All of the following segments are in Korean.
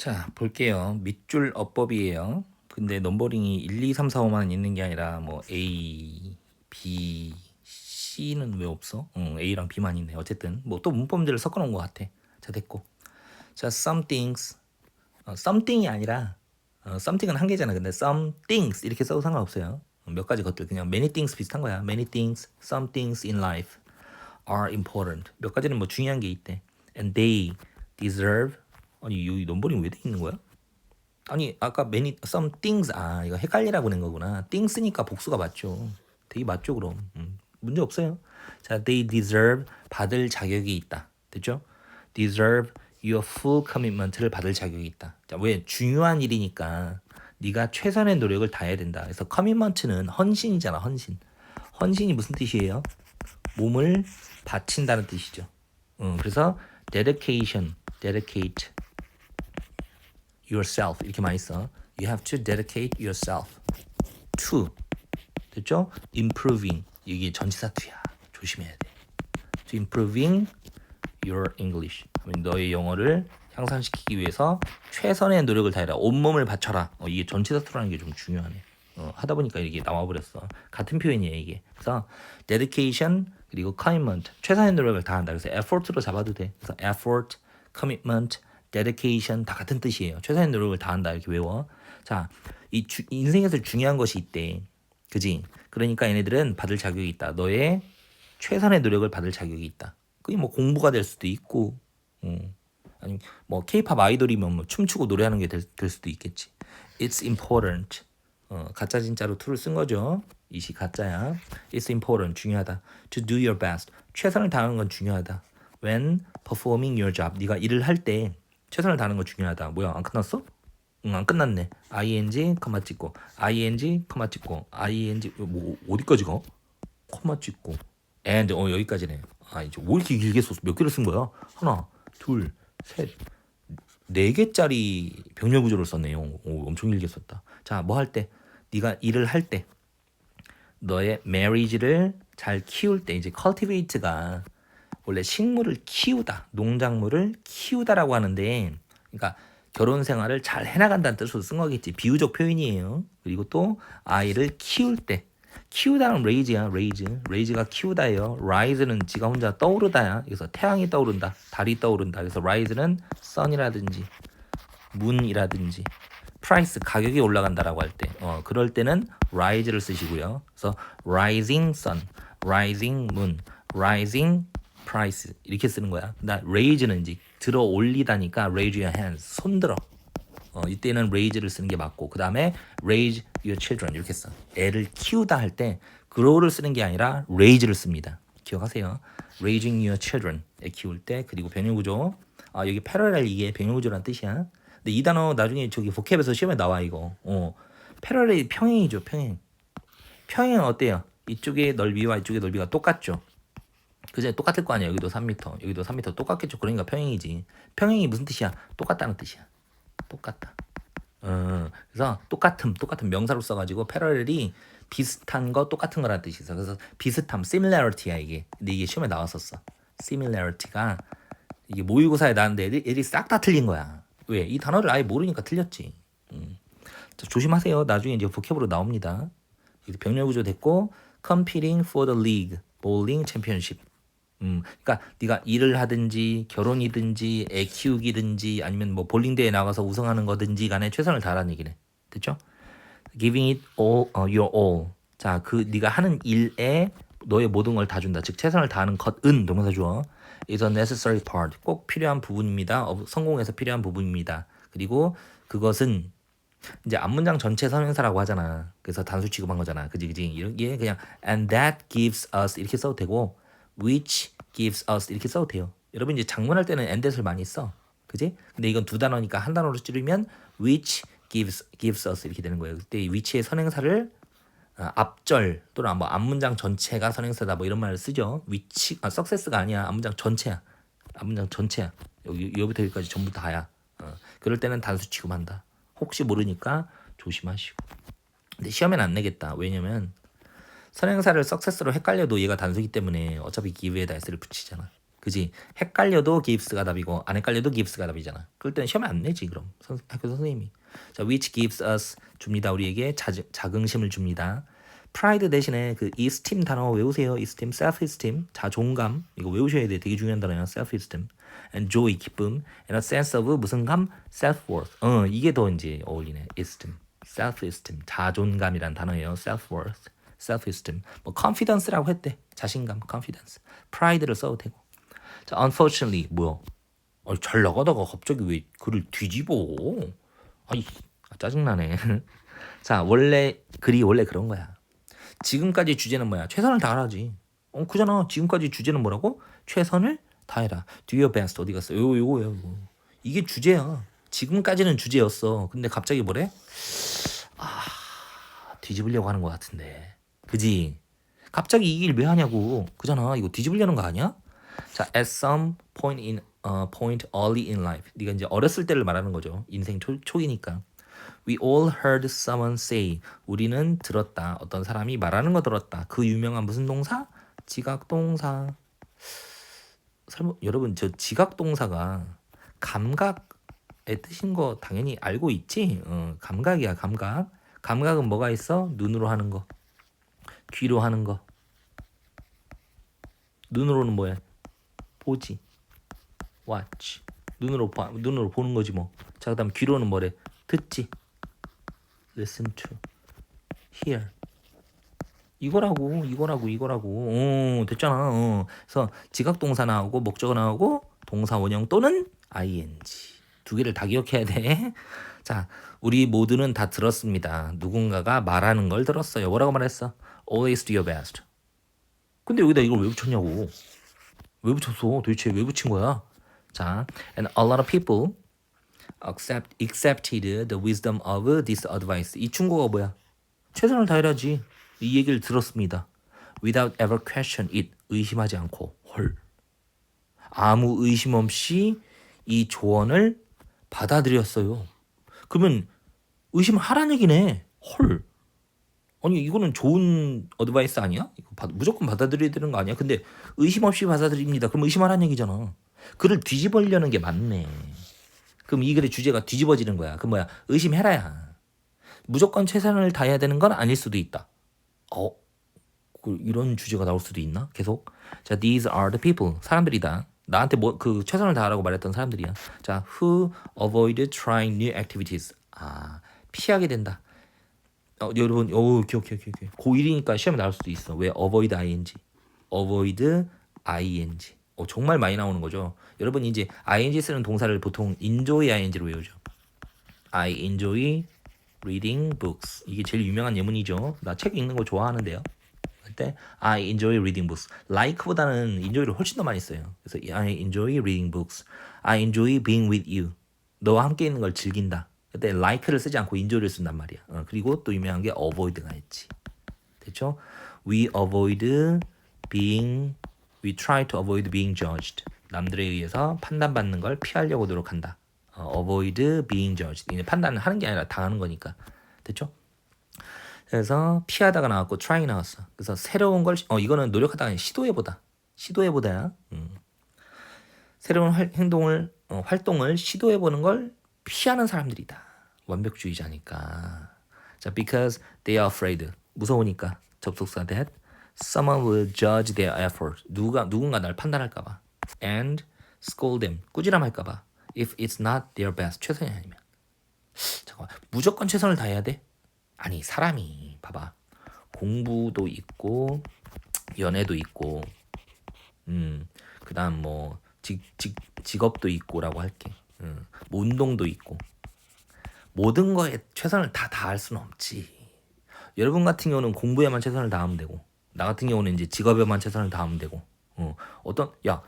자, 볼게요. 밑줄 어법이에요. 근데 넘버링이 1, 2, 3, 4, 5만 있는 게 아니라 뭐 A, B, C는 왜 없어? 응, A랑 B만 있네. 어쨌든 뭐 또 문법들을 섞어 놓은 것 같아. 자, 됐고. 자, some things. 어, something이 아니라 어, something은 한 개잖아. 근데 some things 이렇게 써도 상관없어요. 어, 몇 가지 것들 그냥 many things 비슷한 거야. many things, some things in life are important. 몇 가지는 뭐 중요한 게 있대. and they deserve 아니 이 넘버링 왜 돼 있는 거야? 아니 아까 many some things 아 이거 헷갈리라고 낸 거구나. things니까 복수가 맞죠. 되게 맞죠 그럼. 음, 문제 없어요. 자, they deserve 받을 자격이 있다. 됐죠? deserve your full commitment를 받을 자격이 있다. 자, 왜 중요한 일이니까 네가 최선의 노력을 다해야 된다. 그래서 commitment는 헌신이잖아, 헌신. 헌신이 무슨 뜻이에요? 몸을 바친다는 뜻이죠. 음, 그래서 dedication, dedicate yourself 이렇게 많이 써. You have to dedicate yourself to 됐죠? improving 이게 전치사투야. 조심해야 돼. to improving your English. 너의 영어를 향상시키기 위해서 최선의 노력을 다해라. 온몸을 바쳐라. 어, 이게 전치사투라는 게 좀 중요하네. 어, 하다 보니까 이게 나와버렸어. 같은 표현이에요 이게. 그래서 dedication 그리고 commitment 최선의 노력을 다한다. 그래서 effort로 잡아도 돼. 그래서 effort, commitment, dedication 다 같은 뜻이에요. 최선의 노력을 다한다 이렇게 외워. 자, 이 주, 인생에서 중요한 것이 있대. 그지? 그러니까 얘네들은 받을 자격이 있다. 너의 최선의 노력을 받을 자격이 있다. 그게 뭐 공부가 될 수도 있고, 음. 아니 뭐 K-팝 아이돌이면 뭐 춤추고 노래하는 게 될 수도 있겠지. It's important. 어, 가짜 진짜로 to를 쓴 거죠. 이 시 가짜야. It's important. 중요하다. To do your best. 최선을 다하는 건 중요하다. When performing your job. 네가 일을 할 때 최선을 다하는 건 중요하다. 뭐야? 안 끝났어? 응, 안 끝났네. ing 커마 찍고 ing 커마 찍고 ing 뭐 어디까지 가? 커마 찍고 and 어 여기까지네. 아 이제 왜 이렇게 길게 썼어? 몇 개를 쓴 거야? 하나, 둘, 셋, 네 개짜리 병렬 구조를 썼네요. 오, 엄청 길게 썼다. 자, 뭐 할 때? 네가 일을 할 때, 너의 marriage를 잘 키울 때 이제 cultivate가 원래 식물을 키우다, 농작물을 키우다라고 하는데, 그러니까 결혼 생활을 잘 해나간다는 뜻으로 쓴 거겠지. 비유적 표현이에요. 그리고 또 아이를 키울 때, 키우다는 raise야, raise. raise가 키우다예요. rise는 지가 혼자 떠오르다야. 그래서 태양이 떠오른다, 달이 떠오른다. 그래서 rise는 sun이라든지 moon이라든지 price 가격이 올라간다라고 할 때, 어 그럴 때는 rise를 쓰시고요. 그래서 rising sun, rising moon, rising price 이렇게 쓰는 거야. 나 raise는 이제 들어 올리다니까 raise your hands 손 들어. 어, 이때는 raise를 쓰는 게 맞고 그 다음에 raise your children 이렇게 써. 애를 키우다 할 때 grow를 쓰는 게 아니라 raise를 씁니다. 기억하세요. raising your children 애 키울 때 그리고 변형 구조. 아 여기 parallel 이게 변형 구조란 뜻이야. 근데 이 단어 나중에 저기 보캡에서 시험에 나와 이거. 어, parallel이 평행이죠 평행. 평행은 어때요? 이쪽의 넓이와 이쪽의 넓이가 똑같죠. 그제 똑같을 거 아니야. 여기도 3m, 여기도 3m 똑같겠죠. 그러니까 평행이지. 평행이 무슨 뜻이야? 똑같다는 뜻이야. 똑같다. 어, 그래서 똑같음, 똑같은 명사로 써가지고 패러렐이 비슷한 거, 똑같은 거라는 뜻이 있어. 그래서 비슷함, similarity야 이게. 근데 이게 시험에 나왔었어. similarity가 이게 모의고사에 나왔는데 애들이, 애들이 싹 다 틀린 거야. 왜? 이 단어를 아예 모르니까 틀렸지. 음. 자, 조심하세요. 나중에 이제 보캡으로 나옵니다. 병렬 구조 됐고, competing for the league, bowling championship. 음, 그러니까 네가 일을 하든지 결혼이든지 애 키우기든지 아니면 뭐 볼링 대회 나가서 우승하는 거든지 간에 최선을 다하라는 얘기네. 됐죠? Giving it all, uh, your all. 자, 그 네가 하는 일에 너의 모든 걸 다 준다. 즉 최선을 다하는 것은 동사 주어. is a necessary part. 꼭 필요한 부분입니다. 어, 성공에서 필요한 부분입니다. 그리고 그것은 이제 앞문장 전체 선행사라고 하잖아. 그래서 단수 취급한 거잖아. 그지 그지. 이게 그냥 and that gives us 이렇게 써도 되고 which gives us 이렇게 써도 돼요. 여러분 이제 장문할 때는 and를 많이 써. 그지? 근데 이건 두 단어니까 한 단어로 줄이면 which gives gives us 이렇게 되는 거예요. 그때 which의 선행사를 아, 앞절 또는 뭐 앞문장 전체가 선행사다 뭐 이런 말을 쓰죠. which 아 success가 아니야. 앞문장 전체야. 앞문장 전체야. 여기 여기부터 여기까지 전부 다야. 어. 그럴 때는 단수 취급한다. 혹시 모르니까 조심하시고. 근데 시험엔 안 내겠다. 왜냐면 선행사를 success로 헷갈려도 얘가 단수기 때문에 어차피 give에다 s를 붙이잖아. 그지? 헷갈려도 gives가 답이고 안 헷갈려도 gives가 답이잖아. 그럴 때는 시험에 안 내지 그럼 선, 학교 선생님이. 자, which gives us 줍니다. 우리에게 자, 자긍심을 줍니다. pride 대신에 그 esteem 단어 외우세요. esteem, self-esteem, 자존감 이거 외우셔야 돼. 되게 중요한 단어야. self-esteem, and joy 기쁨, and a sense of 무슨 감, self-worth. 어 이게 더 이제 어울리네. esteem, self-esteem, 자존감이란 단어예요. Self-worth, self-esteem. 뭐 confidence라고 했대. 자신감, confidence. pride를 써도 되고. 자, unfortunately 뭐야? 아, 잘 나가다가 갑자기 왜 글을 뒤집어? 아이 아, 짜증나네. 자 원래 글이 원래 그런 거야. 지금까지 주제는 뭐야? 최선을 다하라지. 어 그잖아. 지금까지 주제는 뭐라고? 최선을 다해라. Do your best 어디 갔어? 요거 요거야 요거. 이게 주제야. 지금까지는 주제였어. 근데 갑자기 뭐래? 아 뒤집으려고 하는 것 같은데. 그지? 갑자기 이 일 왜 하냐고. 그잖아. 이거 뒤집으려는 거 아니야? 자, at some point in uh, point early in life. 네가 이제 어렸을 때를 말하는 거죠. 인생 초, 초기니까. We all heard someone say. 우리는 들었다. 어떤 사람이 말하는 거 들었다. 그 유명한 무슨 동사? 지각 동사. 설마 여러분 저 지각 동사가 감각의 뜻인 거 당연히 알고 있지? 어, 감각이야 감각. 감각은 뭐가 있어? 눈으로 하는 거, 귀로 하는 거. 눈으로는 뭐야? 보지. watch. 눈으로 봐, 눈으로 보는 거지 뭐. 자, 그다음 귀로는 뭐래? 듣지. listen to. hear. 이거라고, 이거라고, 이거라고. 어, 됐잖아. 어. 그래서 지각 동사 나오고 목적어 나오고 동사 원형 또는 ing. 두 개를 다 기억해야 돼. 자, 우리 모두는 다 들었습니다. 누군가가 말하는 걸 들었어요. 뭐라고 말했어? Always do your best. 근데 여기다 이걸 왜 붙였냐고. 왜 붙였어? 도대체 왜 붙인 거야? 자, and a lot of people accept accepted the wisdom of this advice. 이 충고가 뭐야? 최선을 다해야지. 이 얘기를 들었습니다. Without ever question it. 의심하지 않고. 헐. 아무 의심 없이 이 조언을 받아들였어요. 그러면 의심을 하라는 얘기네. 헐. 아니 이거는 좋은 어드바이스 아니야? 이거 받- 무조건 받아들여야 되는 거 아니야? 근데 의심 없이 받아들입니다. 그럼 의심하라는 얘기잖아. 글을 뒤집으려는 게 맞네. 그럼 이 글의 주제가 뒤집어지는 거야. 그 뭐야? 의심해라야. 무조건 최선을 다해야 되는 건 아닐 수도 있다. 어? 그 이런 주제가 나올 수도 있나? 계속. 자, these are the people. 사람들이다. 나한테 뭐 그 최선을 다하라고 말했던 사람들이야. 자, who avoid trying new activities. 아, 피하게 된다. 어, 여러분, 오, 기억, 기억, 기억, 기억. 고1이니까 시험에 나올 수도 있어. 왜 avoid ing, avoid ing. 어, 정말 많이 나오는 거죠. 여러분 이제 ing 쓰는 동사를 보통 enjoy ing로 외우죠. I enjoy reading books. 이게 제일 유명한 예문이죠. 나 책 읽는 거 좋아하는데요. 그때 I enjoy reading books. like보다는 enjoy를 훨씬 더 많이 써요. 그래서 I enjoy reading books. I enjoy being with you. 너와 함께 있는 걸 즐긴다. 그때 like를 쓰지 않고 enjoy를 쓴단 말이야. 어, 그리고 또 유명한 게 avoid가 있지. 됐죠? We avoid being we try to avoid being judged. 남들에 의해서 판단받는 걸 피하려고 노력한다. 어, avoid being judged. 이게 판단을 하는 게 아니라 당하는 거니까. 됐죠? 그래서 피하다가 나왔고 try 나왔어. 그래서 새로운 걸 어 이거는 노력하다가 시도해보다. 시도해보다야. 음. 새로운 활, 행동을 어, 활동을 시도해보는 걸 피하는 사람들이다. 완벽주의자니까. 자, because they are afraid. 무서우니까 접속사 that someone will judge their effort. 누가 누군가 날 판단할까 봐. And scold them. 꾸지람할까 봐. If it's not their best. 최선이 아니면. 잠깐 무조건 최선을 다해야 돼? 아니 사람이 봐봐 공부도 있고 연애도 있고 음 그다음 뭐 직, 직, 직업도 있고라고 할게 음, 뭐 운동도 있고. 모든 거에 최선을 다 다할 수는 없지. 여러분 같은 경우는 공부에만 최선을 다하면 되고 나 같은 경우는 이제 직업에만 최선을 다하면 되고. 어, 어떤 야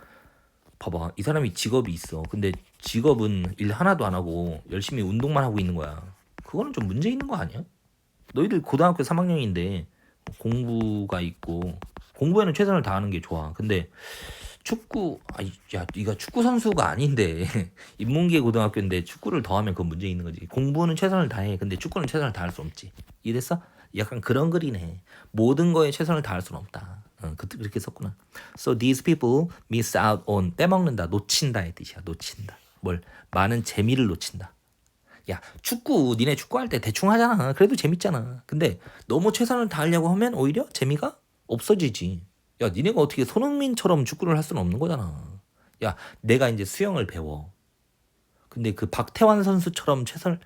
봐봐. 이 사람이 직업이 있어. 근데 직업은 일 하나도 안 하고 열심히 운동만 하고 있는 거야. 그거는 좀 문제 있는 거 아니야? 너희들 고등학교 3학년인데 공부가 있고 공부에는 최선을 다하는 게 좋아. 근데 축구 아이 야 네가 축구 선수가 아닌데 인문계 고등학교인데 축구를 더 하면 그건 문제 있는 거지 공부는 최선을 다해 근데 축구는 최선을 다할 수 없지 이해됐어? 약간 그런 글이네 모든 거에 최선을 다할 수는 없다 어, 그, 그렇게 썼구나. So these people miss out on 빼먹는다, 놓친다의 뜻이야. 놓친다. 뭘? 많은 재미를 놓친다. 야 축구 니네 축구할 때 대충 하잖아. 그래도 재밌잖아. 근데 너무 최선을 다하려고 하면 오히려 재미가 없어지지. 야 니네가 어떻게 손흥민처럼 축구를 할 수는 없는 거잖아. 야 내가 이제 수영을 배워. 근데 그 박태환 선수처럼 최선을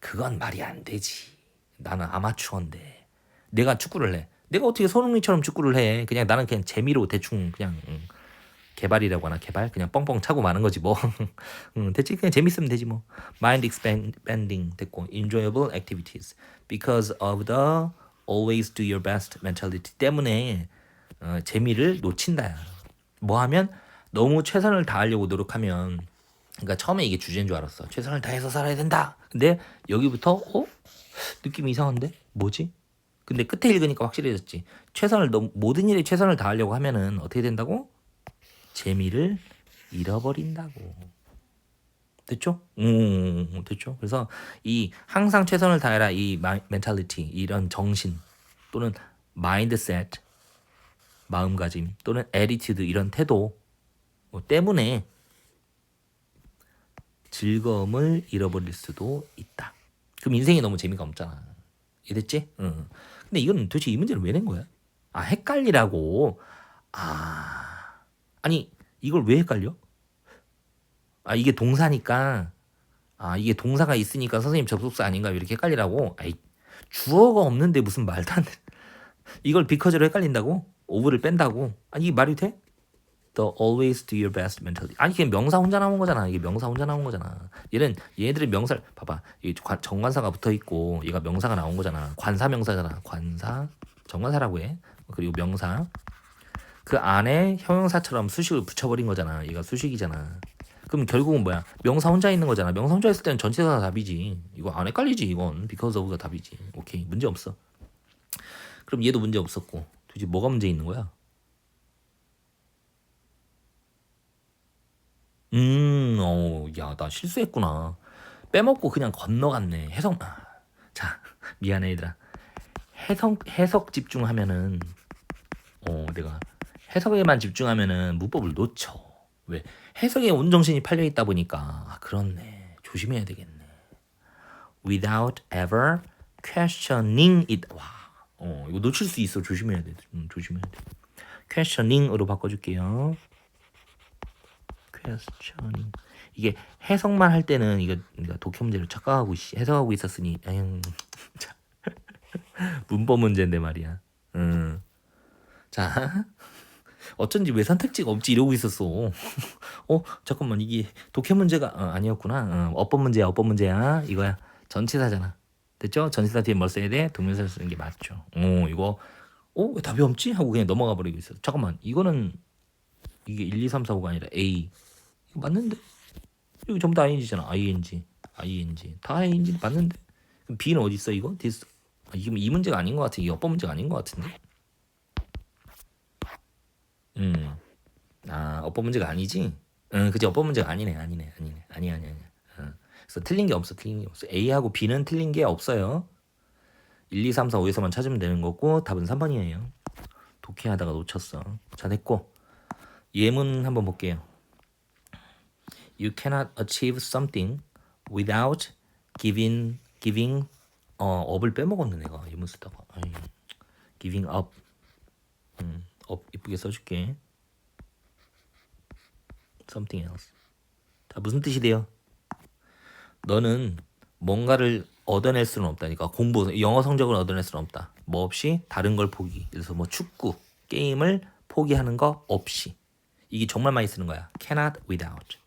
그건 말이 안 되지. 나는 아마추어인데 내가 축구를 해. 내가 어떻게 손흥민처럼 축구를 해? 그냥 나는 그냥 재미로 대충 그냥 응. 개발이라고 하나 개발 그냥 뻥뻥 차고 마는 거지 뭐 응, 대체 그냥 재밌으면 되지 뭐 mind expanding 됐고 enjoyable activities because of the always do your best mentality 때문에 어, 재미를 놓친다야 뭐 하면 너무 최선을 다하려고 노력하면 그러니까 처음에 이게 주제인 줄 알았어. 최선을 다해서 살아야 된다. 근데 여기부터 어? 느낌이 이상한데? 뭐지? 근데 끝에 읽으니까 확실해졌지. 최선을 너무 모든 일에 최선을 다하려고 하면은 어떻게 된다고? 재미를 잃어버린다고. 됐죠? 음, 됐죠? 그래서 이 항상 최선을 다해라 이 멘탈리티 이런 정신 또는 마인드셋 마음가짐 또는 에리튜드 이런 태도 뭐 때문에 즐거움을 잃어버릴 수도 있다. 그럼 인생이 너무 재미가 없잖아. 이해됐지? 응. 근데 이건 도대체 이 문제를 왜 낸 거야? 아 헷갈리라고. 아 아니 이걸 왜 헷갈려? 아 이게 동사니까 아 이게 동사가 있으니까 선생님 접속사 아닌가 이렇게 헷갈리라고 아이 주어가 없는데 무슨 말도 안 돼. 이걸 비커즈로 헷갈린다고? 오브를 뺀다고? 아니 이게 말이 돼? The always do your best mentality. 아니 이게 명사 혼자 나온 거잖아. 이게 명사 혼자 나온 거잖아. 얘는 얘네들이 명사를 봐봐. 이 정관사가 붙어 있고 얘가 명사가 나온 거잖아. 관사 명사잖아. 관사 정관사라고 해. 그리고 명사 그 안에 형용사처럼 수식을 붙여버린 거잖아. 얘가 수식이잖아. 그럼 결국은 뭐야? 명사 혼자 있는 거잖아. 명사 혼자 있을 때는 전체가 답이지. 이거 안 헷갈리지 이건. because of가 답이지. 오케이 문제 없어. 그럼 얘도 문제 없었고 도대체 뭐가 문제 있는 거야? 음, 어, 야, 나 실수했구나. 빼먹고 그냥 건너갔네. 해석, 아, 자, 미안해, 얘들아. 해석, 해석 집중하면은, 어, 내가 해석에만 집중하면은 문법을 놓쳐. 왜? 해석에 온 정신이 팔려 있다 보니까, 아, 그렇네. 조심해야 되겠네. Without ever questioning it. 와, 어, 이거 놓칠 수 있어. 조심해야 돼. 음, 조심해야 돼. questioning으로 바꿔줄게요. questioning. 이게 해석만 할 때는 이거 네가 독해 문제를 착각하고 있- 해석하고 있었으니 자, 문법 문제인데 말이야. 음. 자, 어쩐지 왜 선택지가 없지 이러고 있었어. 어, 잠깐만 이게 독해 문제가 어, 아니었구나. 어, 어법 문제야, 어법 문제야. 이거야. 전치사잖아. 됐죠? 전치사 뒤에 뭘 써야 돼? 동명사를 쓰는 게 맞죠. 어, 이거 어, 왜 답이 없지? 하고 그냥 넘어가 버리고 있어. 잠깐만. 이거는 이게 1, 2, 3, 4, 5가 아니라 A. 이거 맞는데? 이거 전부 다 ing잖아. ing. ing. 다 ing 맞는데? 그럼 B는 어디 있어 이거? this. 아, 이게 이 문제가 아닌 것 같아. 이게 어법 문제가 아닌 것 같은데? 음. 아, 어법 문제가 아니지? 응, 그지 어법 문제가 아니네. 아니네. 아니네. 아니야, 아니야, 아니야. 응. 그래서 틀린 게 없어. 틀린 게 없어. A하고 B는 틀린 게 없어요. 1, 2, 3, 4, 5에서만 찾으면 되는 거고 답은 3번이에요. 독해하다가 놓쳤어. 자, 됐고. 예문 한번 볼게요. You cannot achieve something without giving giving 어 up을 빼먹었네 내가 예문 쓰다가 아이, giving up 음, up 이쁘게 써줄게 something else 자 무슨 뜻이 돼요? 너는 뭔가를 얻어낼 수는 없다니까 공부 영어 성적을 얻어낼 수는 없다. 뭐 없이 다른 걸 포기. 그래서 뭐 축구 게임을 포기하는 거 없이. 이게 정말 많이 쓰는 거야. Cannot without.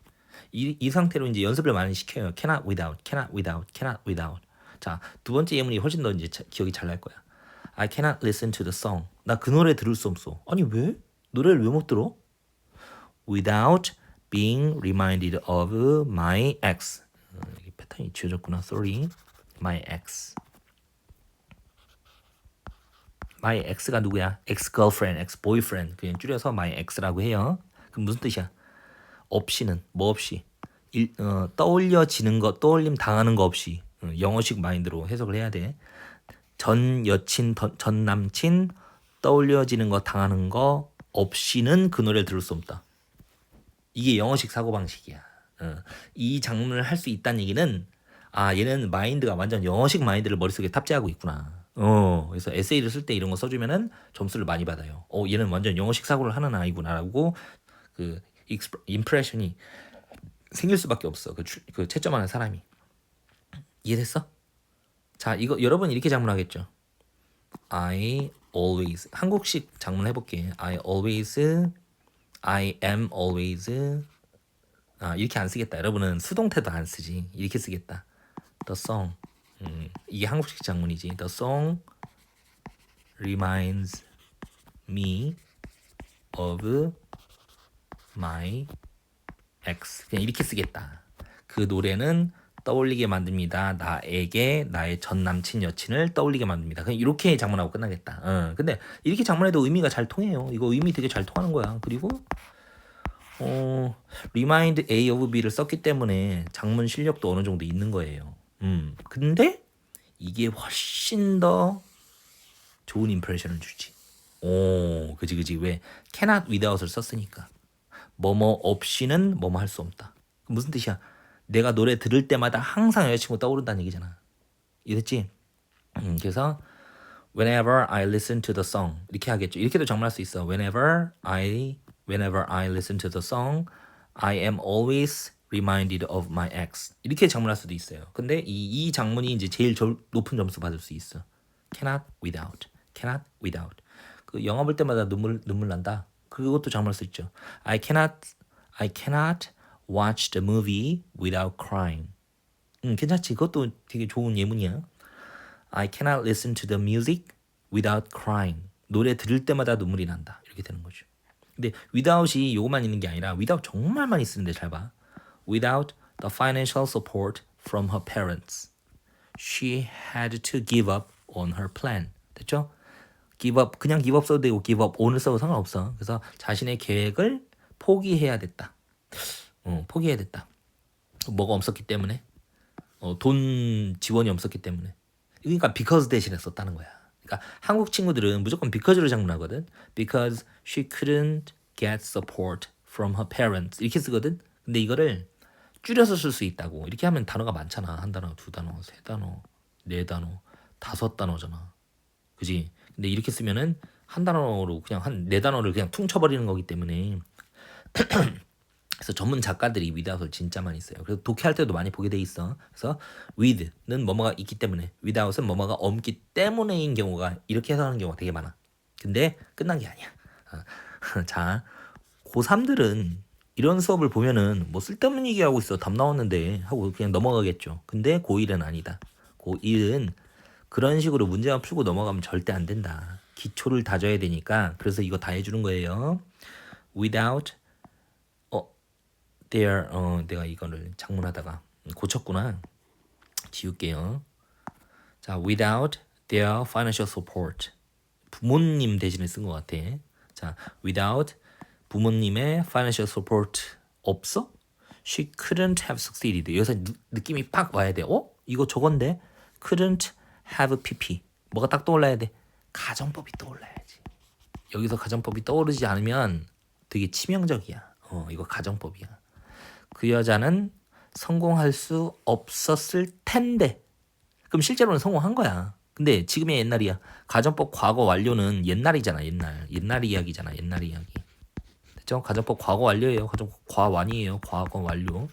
이, 이 상태로 이제 연습을 많이 시켜요. Cannot without cannot without cannot without. 자 두 번째 예문이 훨씬 더 이제 자- 기억이 잘 날 거야. I cannot listen to the song. 나 그 노래 들을 수 없어. 아니 왜? 노래를 왜 못 들어? Without being reminded of my ex. 패턴이 지워졌구나. Sorry. My ex. My ex가 누구야? ex girlfriend, ex boyfriend. 그냥 줄여서 my ex라고 해요. 그럼 무슨 뜻이야? 없이는 뭐 없이 일, 어, 떠올려지는 거, 떠올림 당하는 거 없이 어, 영어식 마인드로 해석을 해야 돼. 전 여친, 던- 전 남친, 떠올려지는 거 당하는 거 없이는 그 노래를 들을 수 없다. 이게 영어식 사고 방식이야. 어. 이 장문을 할수 있다는 얘기는 아 얘는 마인드가 완전 영어식 마인드를 머릿속에 탑재하고 있구나. 어 그래서 에세이를 쓸 때 이런 거 써주면은 점수를 많이 받아요. 어 얘는 완전 영어식 사고를 하는 아이구나라고 그 익스프, 임프레션이 생길 수밖에 없어. 그, 주- 그 채점하는 사람이 이해됐어? 자 이거 여러분 이렇게 장문하겠죠. I always 한국식 장문 해볼게. I always, I am always. 아 이렇게 안 쓰겠다. 여러분은 수동태도 안 쓰지. 이렇게 쓰겠다. The song. 음, 이게 한국식 장문이지. The song reminds me of my ex. 그냥 이렇게 쓰겠다. 그 노래는 떠올리게 만듭니다. 나에게 나의 전 남친 여친을 떠올리게 만듭니다. 그냥 이렇게 장문하고 끝나겠다. 어, 근데 이렇게 장문해도 의미가 잘 통해요. 이거 의미 되게 잘 통하는 거야. 그리고 어, remind A of B를 썼기 때문에 장문 실력도 어느 정도 있는 거예요. 음, 근데 이게 훨씬 더 좋은 임프레션을 주지. 오, 그지 그지 왜 cannot without을 썼으니까 뭐뭐 없이는 뭐뭐 할 수 없다. 무슨 뜻이야? 내가 노래 들을 때마다 항상 여자친구 떠오른다는 얘기잖아. 이랬지? 음, 그래서 whenever I listen to the song 이렇게 하겠죠. 이렇게도 장문할 수 있어. Whenever I whenever I listen to the song, I am always reminded of my ex. 이렇게 장문할 수도 있어요. 근데 이, 이 장문이 이제 제일 저- 높은 점수 받을 수 있어. cannot without, cannot without. 그 영화 볼 때마다 눈물 눈물 난다. 그것도 장문할 수 있죠. I cannot, I cannot watch the movie without crying. 음, 괜찮지. 그것도 되게 좋은 예문이야. I cannot listen to the music without crying. 노래 들을 때마다 눈물이 난다. 이렇게 되는 거죠. 근데 without이 요것만 있는 게 아니라 without 정말 많이 쓰는데 잘 봐. Without the financial support from her parents, she had to give up on her plan. 됐죠? give up 그냥 give up 써도 되고 give up on을 써도 상관없어. 그래서 자신의 계획을 포기해야 됐다. 어, 포기해야 됐다. 뭐가 없었기 때문에 어, 돈 지원이 없었기 때문에 그러니까 because 대신에 썼다는 거야. 그러니까 한국 친구들은 무조건 because로 장문하거든. Because she couldn't get support from her parents 이렇게 쓰거든. 근데 이거를 줄여서 쓸 수 있다고 이렇게 하면 단어가 많잖아. 한 단어, 두 단어, 세 단어, 네 단어, 다섯 단어잖아. 그지? 근데 이렇게 쓰면은 한 단어로 그냥 한 네 단어를 그냥 퉁 쳐버리는 거기 때문에 그래서 전문 작가들이 without을 진짜 많이 써요. 그래서 독해할 때도 많이 보게 돼 있어. 그래서 with는 뭐뭐가 있기 때문에, without은 뭐뭐가 없기 때문에인 경우가 이렇게 해석하는 경우가 되게 많아. 근데 끝난 게 아니야. 어, 자, 고3들은 이런 수업을 보면은 뭐 쓸데없는 얘기하고 있어. 답 나왔는데 하고 그냥 넘어가겠죠. 근데 고1은 아니다. 고1은 그런 식으로 문제만 풀고 넘어가면 절대 안 된다. 기초를 다져야 되니까 그래서 이거 다 해주는 거예요. without 어 there 어 내가 이거를 장문하다가 고쳤구나. 지울게요. 자 without their financial support 부모님 대신에 쓴 것 같아. 자 without 부모님의 financial support 없어? She couldn't have succeeded. 여기서 느, 느낌이 팍 와야 돼. 어? 이거 저건데 couldn't have pp. 뭐가 딱 떠올라야 돼? 가정법이 떠올라야지. 여기서 가정법이 떠오르지 않으면 되게 치명적이야. 어, 이거 가정법이야. 그 여자는 성공할 수 없었을 텐데. 그럼 실제로는 성공한 거야. 근데 지금의 옛날이야. 가정법 과거 완료는 옛날이잖아, 옛날. 옛날 이야기잖아, 옛날 이야기. 됐죠? 가정법 과거 완료예요. 가정법 과완이에요. 과거 완료.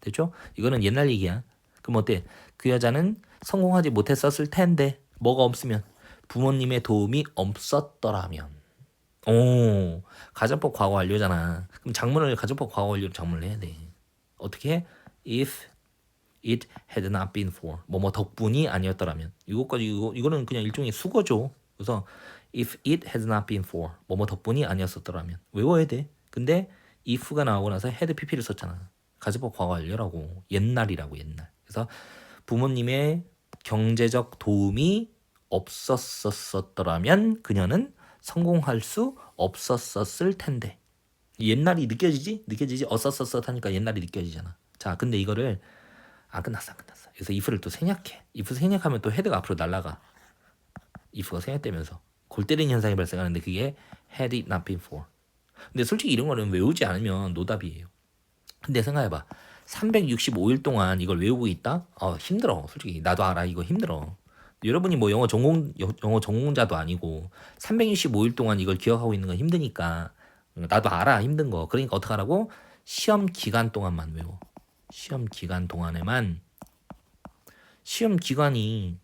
됐죠? 이거는 옛날 얘기야. 그럼 어때? 그 여자는 성공하지 못했었을 텐데 뭐가 없으면 부모님의 도움이 없었더라면. 오, 가정법 과거 완료잖아. 그럼 장문을 가정법 과거 완료로 장문을 해야 돼. 어떻게? 해? If it had not been for 뭐 뭐 덕분이 아니었더라면 이거까지 이거 이거는 그냥 일종의 수거죠. 그래서 if it had not been for 뭐 뭐 덕분이 아니었었더라면 외워야 돼. 근데 if가 나오고 나서 had pp를 썼잖아. 가정법 과거 완료라고 옛날이라고 옛날. 그래서 부모님의 경제적 도움이 없었었더라면 그녀는 성공할 수 없었었을 텐데 옛날이 느껴지지? 느껴지지? 어썼었었 하니까 옛날이 느껴지잖아. 자, 근데 이거를 아 끝났어, 안 끝났어. 그래서 if를 또 생략해. if 생략하면 또 헤드가 앞으로 날아가. if가 생략되면서 골 때리는 현상이 발생하는데 그게 had it not been for. 근데 솔직히 이런 거는 외우지 않으면 노답이에요. 근데 생각해봐. 365일 동안 이걸 외우고 있다? 어, 힘들어. 솔직히 나도 알아. 이거 힘들어. 여러분이 뭐 영어 전공 여- 영어 전공자도 아니고 365일 동안 이걸 기억하고 있는 건 힘드니까 나도 알아 힘든 거. 그러니까 어떻게 하라고? 시험 기간 동안만 외워. 시험 기간 동안에만 시험 기간이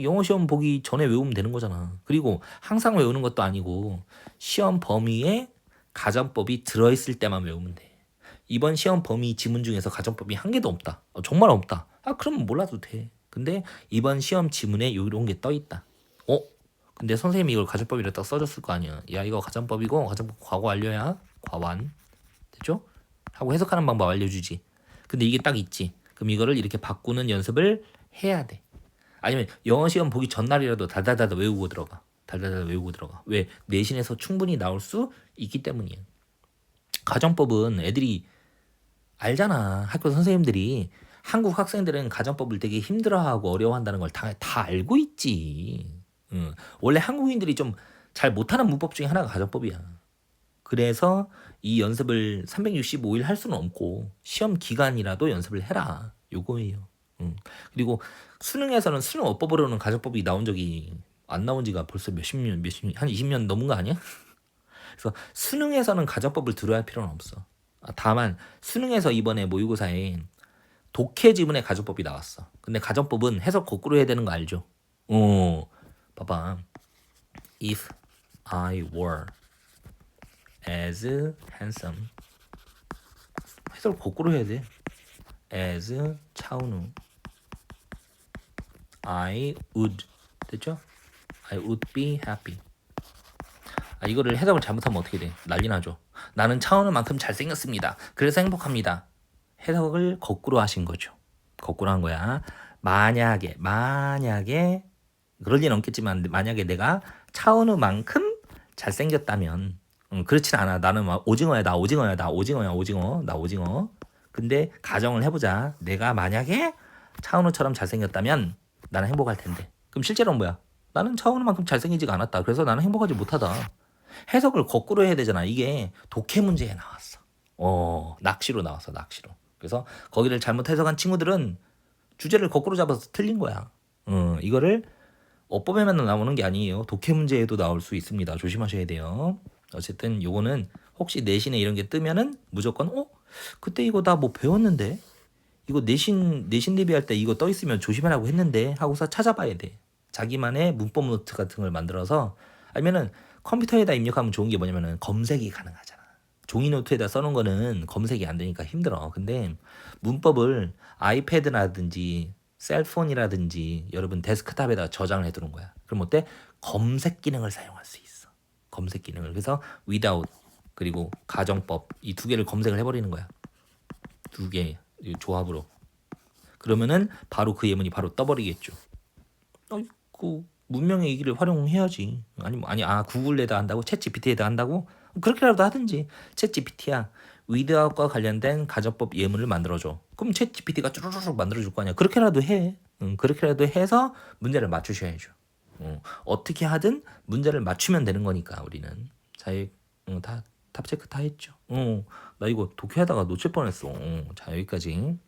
영어 시험 보기 전에 외우면 되는 거잖아. 그리고 항상 외우는 것도 아니고 시험 범위에 가정법이 들어있을 때만 외우면 돼. 이번 시험 범위 지문 중에서 가정법이 한 개도 없다. 어, 정말 없다. 아 그러면 몰라도 돼. 근데 이번 시험 지문에 이런 게 떠 있다. 어? 근데 선생님이 이걸 가정법이라 딱 써줬을 거 아니야. 야 이거 가정법이고 가정법 과거 완료야. 과완. 됐죠? 하고 해석하는 방법 알려주지. 근데 이게 딱 있지. 그럼 이거를 이렇게 바꾸는 연습을 해야 돼. 아니면 영어 시험 보기 전날이라도 달달달 외우고 들어가. 달달달 외우고 들어가. 왜? 내신에서 충분히 나올 수 있기 때문이에요. 가정법은 애들이 알잖아. 학교 선생님들이 한국 학생들은 가정법을 되게 힘들어하고 어려워한다는 걸 다 다 알고 있지. 응. 원래 한국인들이 좀 잘 못하는 문법 중에 하나가 가정법이야. 그래서 이 연습을 365일 할 수는 없고 시험 기간이라도 연습을 해라. 요거예요. 응. 그리고 수능에서는 수능 어법으로는 가정법이 나온 적이 안 나온 지가 벌써 몇십 년, 몇십 년, 한 20년 넘은 거 아니야? 그래서 수능에서는 가정법을 들어야 할 필요는 없어. 아, 다만 수능에서 이번에 모의고사에 독해 지문의 가정법이 나왔어. 근데 가정법은 해석 거꾸로 해야 되는 거 알죠? 어, 봐봐. If I were as handsome. 해석 거꾸로 해야 돼. as 차은우. I would. 됐죠? I would be happy. 아, 이거를 해석을 잘못하면 어떻게 돼? 난리 나죠. 나는 차은우만큼 잘생겼습니다. 그래서 행복합니다. 해석을 거꾸로 하신 거죠. 거꾸로 한 거야. 만약에 만약에 그럴 리는 없겠지만 만약에 내가 차은우만큼 잘생겼다면 음, 그렇진 않아. 나는 막 오징어야 나 오징어야 나 오징어야 오징어 나 오징어. 근데 가정을 해보자. 내가 만약에 차은우처럼 잘생겼다면 나는 행복할 텐데. 그럼 실제로는 뭐야? 나는 차은우만큼 잘생기지가 않았다. 그래서 나는 행복하지 못하다. 해석을 거꾸로 해야 되잖아. 이게 독해 문제에 나왔어. 어, 낚시로 나왔어, 낚시로. 그래서 거기를 잘못 해석한 친구들은 주제를 거꾸로 잡아서 틀린 거야. 어, 이거를 어법에만 나오는 게 아니에요. 독해 문제에도 나올 수 있습니다. 조심하셔야 돼요. 어쨌든 요거는 혹시 내신에 이런 게 뜨면은 무조건 어 그때 이거 나 뭐 배웠는데 이거 내신 내신 대비할 때 이거 떠 있으면 조심하라고 했는데 하고서 찾아봐야 돼. 자기만의 문법 노트 같은 걸 만들어서 아니면은 컴퓨터에다 입력하면 좋은 게 뭐냐면은 검색이 가능하잖아. 종이 노트에다 써놓은 거는 검색이 안 되니까 힘들어. 근데 문법을 아이패드라든지 셀폰이라든지 여러분 데스크탑에다 저장을 해두는 거야. 그럼 어때? 검색 기능을 사용할 수 있어. 검색 기능을. 그래서 without 그리고 가정법 이 두 개를 검색을 해버리는 거야. 두 개 조합으로. 그러면은 바로 그 예문이 바로 떠버리겠죠. 어, 그 문명의 얘기를 활용해야지. 아니 뭐 아니 아 구글에다 한다고 챗 GPT에다 한다고 그렇게라도 하든지 챗 GPT야 위드아웃과 관련된 가정법 예문을 만들어줘. 그럼 챗 GPT가 쭈루루룩 만들어줄 거 아니야. 그렇게라도 해. 응, 그렇게라도 해서 문제를 맞추셔야죠. 어, 어떻게 하든 문제를 맞추면 되는 거니까 우리는 자, 이- 어, 다 탑체크 다 했죠. 어, 나 이거 독해하다가 놓칠 뻔했어. 어, 자 여기까지.